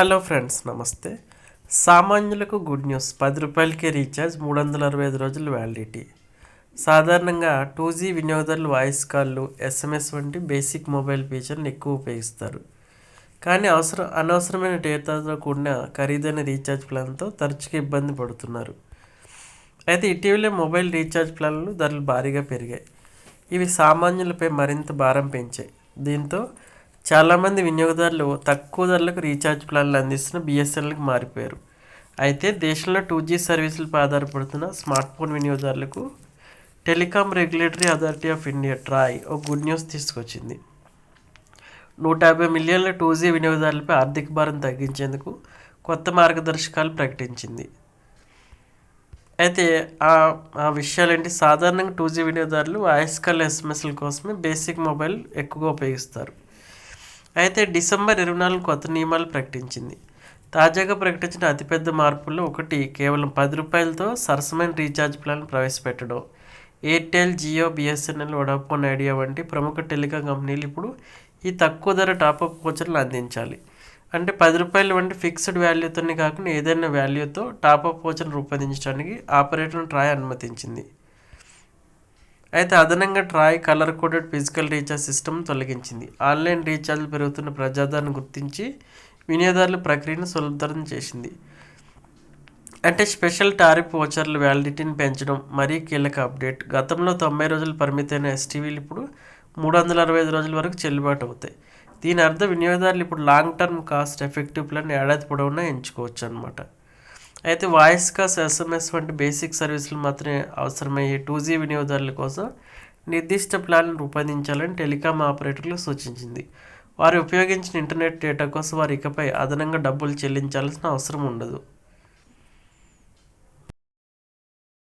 Hello friends నమస్తే. సామాన్యులకు good news. పది రూపాయలకే రీఛార్జ్ మూడు వందల అరవై ఐదు రోజులు వ్యాలిడిటీ. సాధారణంగా టూ జీ వినియోగదారులు వాయిస్ కాల్లు ఎస్ఎంఎస్ వంటి బేసిక్ మొబైల్ ఫీచర్ని ఎక్కువ ఉపయోగిస్తారు. కానీ అవసరం అనవసరమైన డేటాతో కూడిన ఖరీదైన రీఛార్జ్ ప్లాన్తో తరచుగా ఇబ్బంది పడుతున్నారు. అయితే ఇటీవలే మొబైల్ రీఛార్జ్ ప్లాన్లు ధరలు భారీగా పెరిగాయి. ఇవి సామాన్యులపై మరింత భారం పెంచాయి. దీంతో చాలామంది వినియోగదారులు తక్కువ ధరలకు రీఛార్జ్ ప్లాన్లు అందిస్తున్న బిఎస్ఎన్ఎల్కి మారిపోయారు. అయితే దేశంలో టూ జీ సర్వీసులపై ఆధారపడుతున్న స్మార్ట్ ఫోన్ వినియోగదారులకు telecom regulatory authority of India TRAI ఒక గుడ్ న్యూస్ తీసుకొచ్చింది. నూట యాభై మిలియన్ల టూ జీ వినియోగదారులపై ఆర్థిక భారం తగ్గించేందుకు కొత్త మార్గదర్శకాలు ప్రకటించింది. అయితే ఆ ఆ విషయాలేంటి? సాధారణంగా టూ జీ వినియోగదారులు వాయిస్ కాల్ ఎస్ఎంఎస్ల కోసమే బేసిక్ మొబైల్ ఎక్కువగా ఉపయోగిస్తారు. అయితే డిసెంబర్ ఇరవై నాలుగు కొత్త నియమాలు ప్రకటించింది. తాజాగా ప్రకటించిన అతిపెద్ద మార్పుల్లో ఒకటి కేవలం పది రూపాయలతో సరసమైన రీఛార్జ్ ప్లాన్ ప్రవేశపెట్టడం. Airtel Jio BSNL Vodafone Idea వంటి ప్రముఖ టెలికాం కంపెనీలు ఇప్పుడు ఈ తక్కువ ధర టాపప్ కోచర్లు అందించాలి. అంటే పది రూపాయలు వంటి ఫిక్స్డ్ వాల్యూతోనే కాకుండా ఏదైనా వాల్యూతో టాపప్ కోచర్లు రూపొందించడానికి ఆపరేటర్ను ట్రాయ్ అనుమతించింది. అయితే అదనంగా TRAI colour coded physical recharge system తొలగించింది. Online recharge పెరుగుతున్న ప్రజాదరణ గుర్తించి వినియోగదారుల ప్రక్రియను సులభతరం చేసింది. అంటే స్పెషల్ టారిఫ్ ఓచర్ల వ్యాలిడిటీని పెంచడం మరీ కీలక అప్డేట్. గతంలో తొంభై రోజులు పరిమితమైన ఎస్టీవీలు ఇప్పుడు మూడు వందల అరవై ఐదు రోజుల వరకు చెల్లుబాటు అవుతాయి. దీని అర్థం వినియోగదారులు ఇప్పుడు long term cost effective plan ఏడాది పొడవునా ఎంచుకోవచ్చు అనమాట అయితే వాయిస్ కాస్ ఎస్ఎంఎస్ వంటి బేసిక్ సర్వీసులు మాత్రమే అవసరమయ్యే టూ జీ వినియోగదారుల కోసం నిర్దిష్ట ప్లాన్ రూపొందించాలని టెలికాం ఆపరేటర్లు సూచించింది. వారు ఉపయోగించిన ఇంటర్నెట్ డేటా కోసం వారు ఇకపై అదనంగా డబ్బులు చెల్లించాల్సిన అవసరం ఉండదు.